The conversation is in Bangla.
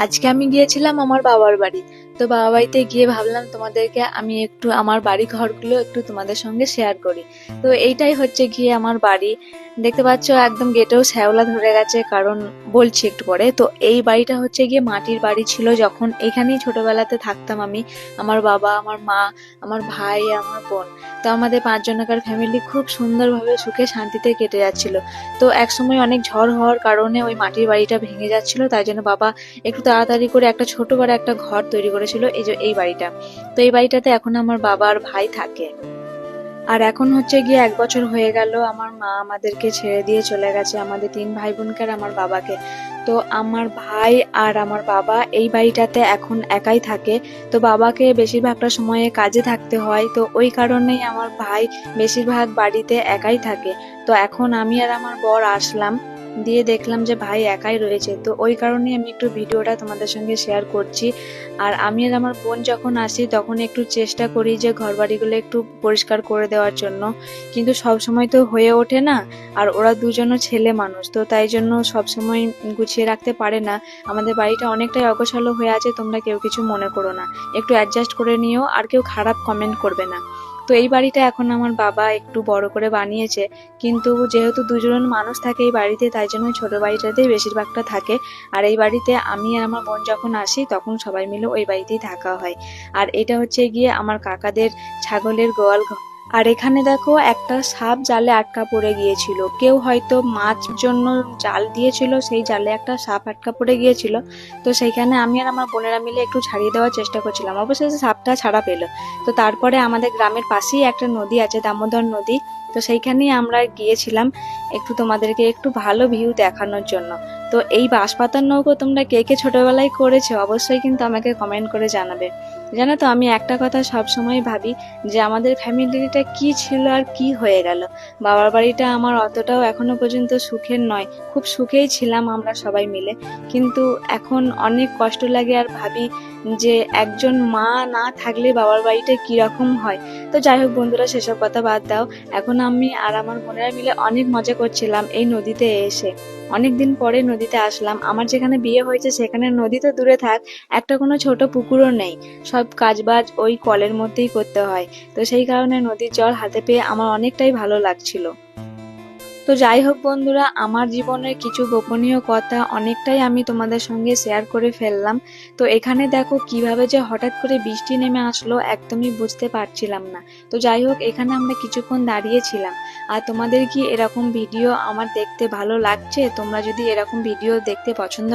আজকে আমি গিয়েছিলাম আমার বাবার বাড়ি। তো বাবা বাড়িতে গিয়ে ভাবলাম তোমাদেরকে আমি একটু আমার বাড়ি ঘরগুলো একটু তোমাদের সঙ্গে শেয়ার করি। তো এইটাই হচ্ছে গিয়ে আমার বাড়ি। দেখতে পাচ্ছ একদম গেটেও শ্যাওলা ধরে গেছে, কারণ বলছি একটু পরে। তো এই বাড়িটা হচ্ছে গিয়ে মাটির বাড়ি ছিল যখন এখানেই ছোটবেলাতে থাকতাম আমি। আমার বাবা, আমার মা, আমার ভাই, আমার বোন। তো আমাদের পাঁচজনকার ফ্যামিলি খুব সুন্দরভাবে সুখে শান্তিতে কেটে যাচ্ছিল। তো একসময় অনেক ঝড় হওয়ার কারণে ওই মাটির বাড়িটা ভেঙে যাচ্ছিল। তাই জন্য বাবা একটু তাড়াতাড়ি করে একটা ছোট বড় একটা ঘর তৈরি করেছিল এই যে এই বাড়িটা। তো এই বাড়িটাতে এখন আমার বাবা আর ভাই থাকে। আর এখন হচ্ছে গিয়ে এক বছর হয়ে গেল, আমার মা আমাদেরকে ছেড়ে দিয়ে চলে গেছে, আমাদের তিন ভাই বোনকে আর আমার বাবাকে। তো আমার ভাই আর আমার বাবা এই বাড়িটাতে এখন একাই থাকে। তো বাবাকে বেশিরভাগটা সময়ে কাজে থাকতে হয়। তো ওই কারণেই আমার ভাই বেশিরভাগ বাড়িতে একাই থাকে। তো এখন আমি আর আমার বর আসলাম। দিয়ে দেখলাম যে ভাই একাই রয়েছে। তো ওই কারণেই আমি একটু ভিডিওটা তোমাদের সঙ্গে শেয়ার করছি। আর আমি আর আমার বোন যখন আসি, তখন একটু চেষ্টা করি যে ঘর বাড়িগুলো একটু পরিষ্কার করে দেওয়ার জন্য। কিন্তু সব সময় তো হয়ে ওঠে না। আর ওরা দুজনও ছেলে মানুষ, তো তাই জন্য সব সময় গুছিয়ে রাখতে পারে না। আমাদের বাড়িটা অনেকটাই অগোছালো হয়ে আছে, তোমরা কেউ কিছু মনে করো না। একটু অ্যাডজাস্ট করে নিও, আর কেউ খারাপ কমেন্ট করবে না। তো এই বাড়িটা এখন আমার বাবা একটু বড় করে বানিয়েছে। কিন্তু যেহেতু দুজন মানুষ থাকে এই বাড়িতে, তাই জন্য ছোট বাড়িটাতেই বেশিরভাগটা থাকে। আর এই বাড়িতে আমি আর আমার বোন যখন আসি, তখন সবাই মিলে ওই বাড়িতেই থাকা হয়। আর এটা হচ্ছে গিয়ে আমার কাকাদের ছাগলের গোয়াল ঘর। আর এখানে দেখো একটা সাপ জালে আটকা পড়ে গিয়েছিল। কেউ হয়তো মাছ জন্য জাল দিয়েছিল, সেই জালে একটা সাপ আটকা পড়ে গিয়েছিল। তো সেইখানে আমি আর আমার বোনেরা মিলে একটু ছাড়িয়ে দেওয়ার চেষ্টা করছিলাম। অবশ্যই সাপটা ছাড়া পেল। তো তারপরে আমাদের গ্রামের পাশেই একটা নদী আছে, দামোদর নদী। তো সেইখানেই আমরা গিয়েছিলাম একটু তোমাদেরকে একটু ভালো ভিউ দেখানোর জন্য। তো এই বাঁশপাতার নৌকো তোমরা কে কে ছোটবেলায় করেছ অবশ্যই কিন্তু আমাকে কমেন্ট করে জানাবে। জানো তো, আমি একটা কথা সব সময় ভাবি যে আমাদের ফ্যামিলিটা কি ছিল আর কি হয়ে গেল। বাবার বাড়িটা আমার অতটাও এখনও পর্যন্ত সুখের নয়, খুব সুখেই ছিলাম আমরা সবাই মিলে। কিন্তু এখন অনেক কষ্ট লাগে আর ভাবি যে একজন মা না থাকলে বাবার বাড়িটা কীরকম হয়। তো যাই হোক বন্ধুরা, সেসব কথা বাদ দাও। এখন আমি আর আমার বোনেরা মিলে অনেক মজা করছিলাম এই নদীতে এসে। অনেক দিন পরে নদীতে আসলাম। আমার যেখানে বিয়ে হয়েছে সেখানে নদী তো দূরে থাক, একটা কোনো ছোট পুকুরও নেই। সব কাজবাজ ওই কলের মধ্যেই করতে হয়। তো সেই কারণে নদীর জল হাতে পেয়ে আমার অনেকটাই ভালো লাগছিল। তো যাই হোক বন্ধুরা, আমার জীবনের কিছু গোপনীয় কথা অনেকটাই আমি তোমাদের সঙ্গে শেয়ার করে ফেললাম। তো এখানে দেখো কীভাবে যে হঠাৎ করে বৃষ্টি নেমে আসলো একদমই বুঝতে পারছিলাম না। তো যাই হোক এখানে আমরা কিছুক্ষণ দাঁড়িয়েছিলাম। আর তোমাদের কি এরকম ভিডিও আমার দেখতে ভালো লাগছে? তোমরা যদি এরকম ভিডিও দেখতে পছন্দ